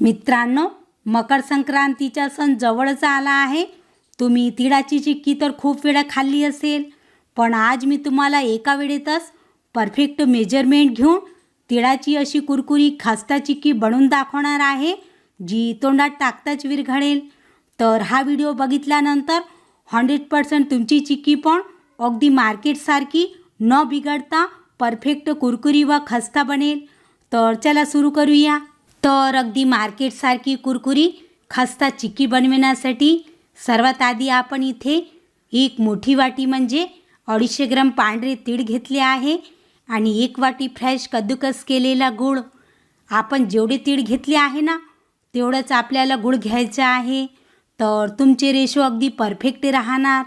मित्रांनो मकर संक्रांतीचा सण जवळच आला आहे. तुम्ही तिळाची चिक्की तर खूप वेळा खाल्ली असेल. पण आज मी तुम्हाला एका वेळेतच परफेक्ट मेजरमेंट घेऊन तिळाची अशी कुरकुरी खास्ता चिक्की बनवून दाखवणार आहे जी तोंडात टाकताच विरघळेल. तर हा व्हिडिओ बघितल्यानंतर हंड्रेड पर्सेंट तुमची चिक्की पण अगदी मार्केटसारखी न बिघडता परफेक्ट कुरकुरी व खस्ता बनेल. तर चला सुरू करूया. तर अगदी मार्केटसारखी कुरकुरी खस्ता चिक्की बनविण्यासाठी सर्वात आधी आपण इथे एक मोठी वाटी म्हणजे अडीचशे ग्राम पांढरे तीळ घेतले आहे आणि एक वाटी फ्रेश कद्दूकस केलेला गूळ. आपण जेवढे तीळ घेतले आहे ना तेवढंच आपल्याला गूळ घ्यायचं आहे. तर तुमचे रेशो अगदी परफेक्ट राहणार.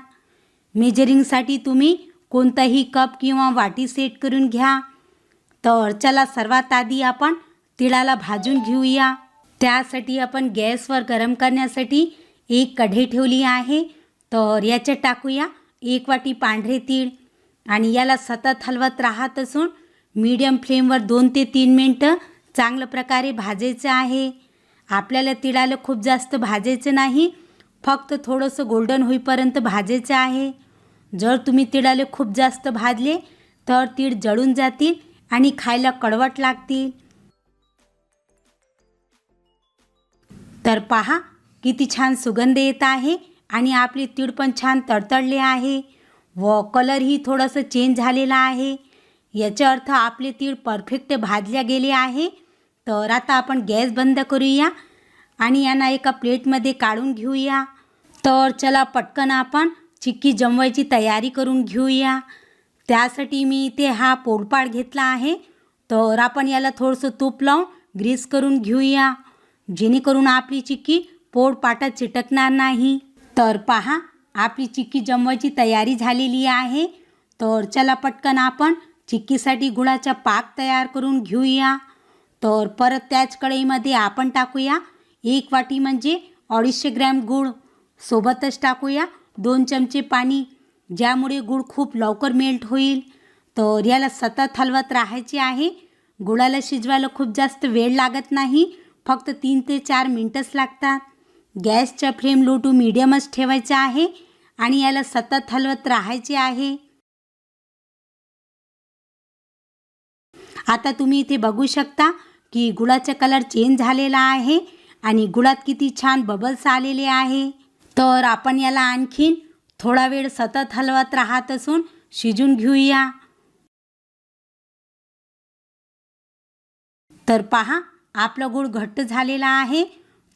मेजरिंगसाठी तुम्ही कोणताही कप किंवा वाटी सेट करून घ्या. तर चला सर्वात आधी आपण तिळाला भाजून घेऊया. त्यासाठी आपण गॅसवर गरम करण्यासाठी एक कढई ठेवली आहे. तर याच्यात टाकूया एक वाटी पांढरे तीळ. आणि याला सतत हलवत राहत असून मीडियम फ्लेमवर दोन ते तीन मिनटं चांगल्या प्रकारे भाजायचं आहे. आपल्याला तिळाला खूप जास्त भाजायचं नाही. फक्त थोडंसं गोल्डन होईपर्यंत भाजायचं आहे. जर तुम्ही तिळाले खूप जास्त भाजले तर तीळ जळून जातील आणि खायला कडवट लागतील. तर पहा किती छान सुगंध येत आहे आणि आपली तीळ पण छान तडतडले आहे. व कलरही थोडंसं चेंज झालेला आहे. याचा अर्थ आपले तीळ परफेक्ट भाजल्या गेले आहे. तर आता आपण गॅस बंद करूया आणि यांना एका प्लेटमध्ये काढून घेऊया. तर चला पटकन आपण चिक्की जमवायची तयारी करून घेऊया. त्यासाठी मी इथे हा पोळपाट घेतला आहे. तर आपण याला थोडंसं तूप लावून ग्रीस करून घेऊया. जेणेकरून आपली चिक्की पोळपाटात चिटकणार नाही. तर पहा आपली चिक्की जमवायची तयारी झालेली आहे. तर चला पटकन आपण चिक्कीसाठी गुळाचा पाक तयार करून घेऊया. तर परत त्याच कढईमध्ये आपण टाकूया. एक वाटी म्हणजे अडीचशे ग्रॅम गूळ. सोबतच टाकूया दोन चमचे पाणी ज्यामुळे गूळ खूप लवकर मेल्ट होईल. तर याला सतत हलवत राहायचे आहे. गुळाला शिजवायला खूप जास्त वेळ लागत नाही. फक्त तीन ते चार मिनटंच लागतात. गॅसच्या फ्लेम लो टू मिडियमच ठेवायचा आहे आणि याला सतत हलवत राहायचे आहे. आता तुम्ही इथे बघू शकता की गुळाचा कलर चेंज झालेला आहे आणि गुळात किती छान बबल्स आलेले आहे. तर आपण याला आणखीन थोडा वेळ सतत हलवत राहत असून शिजून घेऊया. तर पहा आपलं गुळ घट्ट झालेला आहे.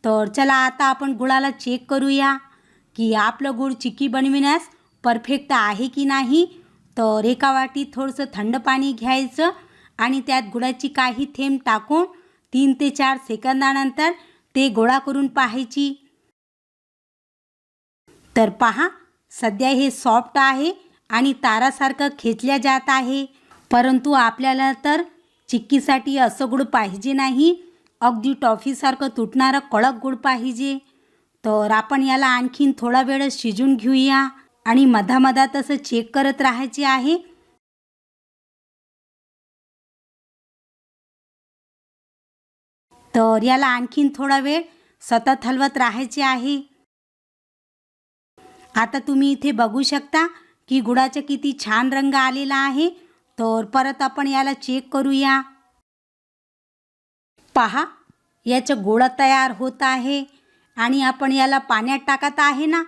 तर चला आता आपण गुळाला चेक करूया की आपलं गुळ चिक्की बनविण्यास परफेक्ट आहे की नाही. तर एका वाटीत थोडंसं थंड पाणी घ्यायचं आणि त्यात गुळाची काही थेंब टाकून तीन ते चार सेकंदानंतर ते गोळा करून पाहायची. तर पहा सध्या हे सॉफ्ट आहे आणि तारासारखं खेचल्या जात आहे. परंतु आपल्याला तर चिक्कीसाठी असं गुळ पाहिजे नाही. अगदी टॉफीसारखं तुटणारं कडक गुळ पाहिजे. तर आपण याला आणखीन थोडा वेळ शिजून घेऊया. आणि मधामधा तसं चेक करत राहायचे आहे. तर याला आणखीन थोडा वेळ सतत हलवत राहायचे आहे. आता तुम्ही इथे बघू शकता की गुळाचा किती छान रंग आलेला आहे. तर परत आपण याला चेक करूया. पहा याचं गोळा तयार होत आहे आणि आपण याला पाण्यात टाकत आहे ना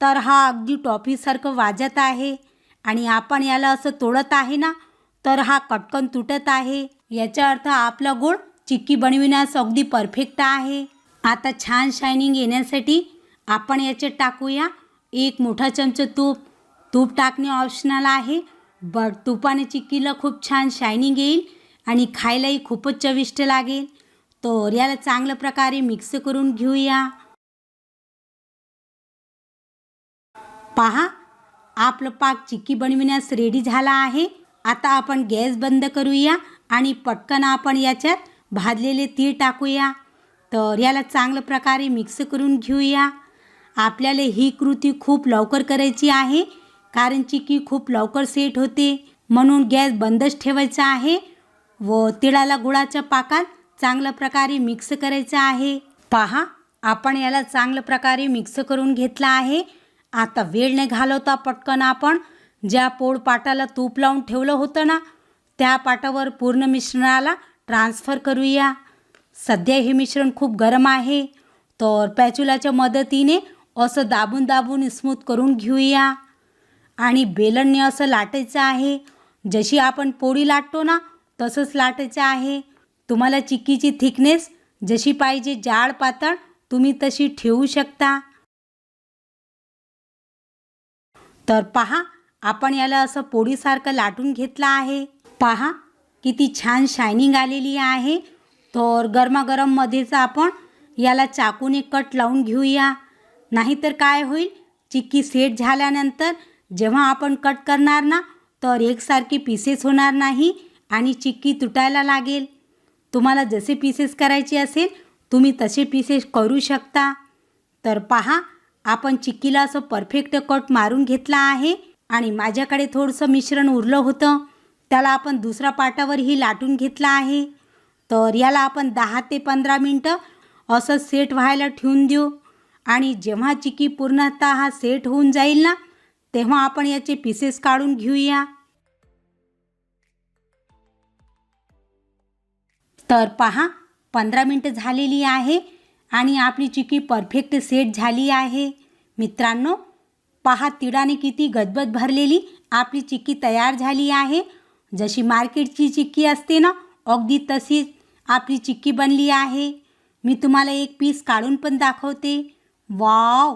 तर हा अगदी टॉफीसारखं वाजत आहे आणि आपण याला असं तोडत आहे ना तर हा कटकन तुटत आहे. याचा अर्थ आपला गोळ चिक्की बनविण्यास अगदी परफेक्ट आहे. आता छान शायनिंग येण्यासाठी आपण याच्यात टाकूया. एक मोठा चमचा तूप. तूप टाकणे ऑप्शनल आहे. बट तुपाने चिक्कीला खूप छान शायनिंग येईल आणि खायलाही खूपच चविष्ट लागेल. तर याला चांगल्या प्रकारे मिक्स करून घेऊया. पहा आपलं पाक चिक्की बनविण्यास रेडी झाला आहे. आता आपण गॅस बंद करूया आणि पटकन आपण याच्यात भाजलेले तीळ टाकूया. तर याला चांगल्या प्रकारे मिक्स करून घेऊया. आपल्याला ही कृती खूप लवकर करायची आहे कारण चिक्की खूप लवकर सेट होते. म्हणून गॅस बंदच ठेवायचा आहे व तिळाला गुळाच्या पाकात चांगल्या प्रकारे मिक्स करायचं आहे. पहा आपण याला चांगल्या प्रकारे मिक्स करून घेतला आहे. आता वेळ नाही घालवता पटकन आपण. ज्या पोळ पाटाला तूप लावून ठेवलं होतं ना त्या पाटावर पूर्ण मिश्रणाला ट्रान्स्फर करूया. सध्या हे मिश्रण खूप गरम आहे. तर पॅचुलाच्या मदतीने असं दाबून दाबून स्मूथ करून घेऊया. आणि बेलणने असं लाटायचं आहे. जशी आपण पोळी लाटतो ना तसंच लाटायचं आहे. तुम्हाला चिक्कीची थिकनेस जशी पाहिजे जाड पातळ तुम्ही तशी ठेवू शकता. तर पहा आपण याला असं पोळीसारखं लाटून घेतलं आहे. पहा किती छान शायनिंग आलेली आहे. तर गरमागरममध्येच आपण याला चाकूने कट लावून घेऊया. नाहीतर काय होईल? चिक्की सेट झाल्यानंतर जेव्हा आपण कट करणार ना तर एकसारखी पीसेस होणार नाही आणि चिक्की तुटायला लागेल. तुम्हाला जसे पीसेस करायचे असेल तुम्ही तसे पीसेस करू शकता. तर पहा आपण चिक्कीला असं परफेक्ट कट मारून घेतला आहे आणि माझ्याकडे थोडंसं मिश्रण उरलं होतं. त्याला आपण दुसऱ्या पाटावरही लाटून घेतला आहे. तर याला आपण दहा ते पंधरा मिनटं असं सेट व्हायला ठेवून देऊ. आणि जेव्हा चिक्की पूर्णतः हा सेट होऊन जाईल ना तेव्हा आपण याचे पीसेस काढून घेऊया. तर पहा पंधरा मिनटं झालेली आहे आणि आपली चिक्की परफेक्ट सेट झाली आहे. मित्रांनो पहा तिळाने किती गदबद भरलेली आपली चिक्की तयार झाली आहे. जशी मार्केटची चिक्की असते ना अगदी तशीच आपली चिक्की बनली आहे. मी तुम्हाला एक पीस काढून पण दाखवते. वाव!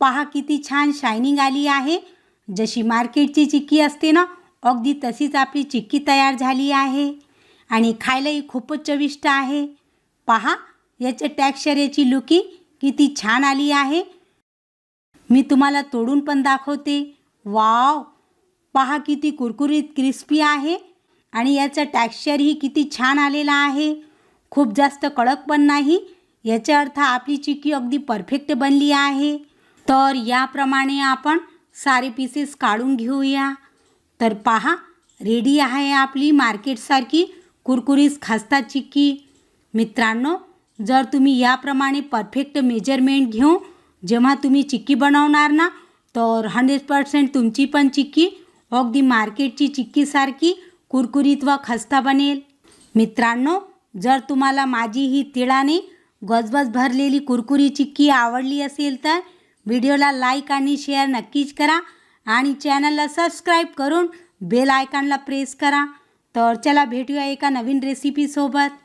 पहा किती छान शायनिंग आली आहे. जशी मार्केटची चिक्की असते ना अगदी तशीच आपली चिक्की तयार झाली आहे. आणि खायलाही खूपच चविष्ट आहे. पहा याच्या टॅक्स्चर याची लुकी किती छान आली आहे. मी तुम्हाला तोडून पण दाखवते. वाव! पहा किती कुरकुरीत क्रिस्पी आहे. आणि याचं टॅक्स्चरही किती छान आलेला आहे. खूप जास्त कडक पण नाही. याचा अर्थ आपली चिक्की अगदी परफेक्ट बनली आहे. तर याप्रमाणे आपण सारे पीसेस काढून घेऊया. तर पहा रेडी आहे आपली मार्केटसारखी कुरकुरीस खास्ता चिक्की मित्रांनो जर तुम्ही याप्रमाणे परफेक्ट मेजरमेंट घेऊन जेव्हा तुम्ही चिक्की बनवणार ना तर हंड्रेड पर्सेंट तुमची पण चिक्की अगदी मार्केटची चिक्कीसारखी कुरकुरीत व खस्ता बनेल. मित्रांनो जर तुम्हाला माझी ही तिळाने गजबज भरलेली कुरकुरी चिक्की आवडली असेल तर व्हिडिओला लाईक आणि शेअर नक्कीच करा आणि चॅनलला सबस्क्राईब करून बेल आयकॉनला प्रेस करा. तर चला भेटूया एका नवीन रेसिपीसोबत